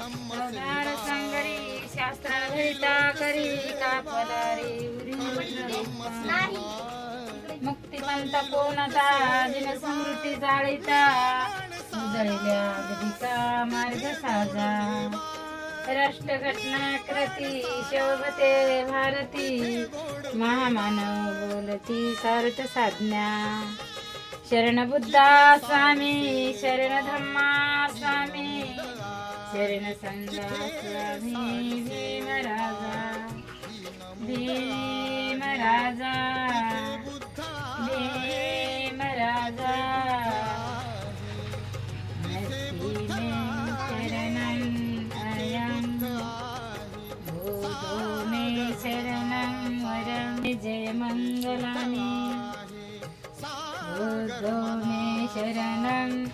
संगरी शास्त्र घरिता करी मुक्तिपंत कोणता जाळीता. गदिका मार्ग साजा. राष्ट्रघटना कृती शोभते भारती. महामानव बोलती सार्थ साधना शरण बुद्धा स्वामी शरण धम्मा ಚರಣ ಸಂದಾಸ ಭೀಮ ರಾಜಾ ಭೀಮ ರಾಜಾ ಭೀಮ ರಾಜಾ ಶರಣಂ ಅಯಂ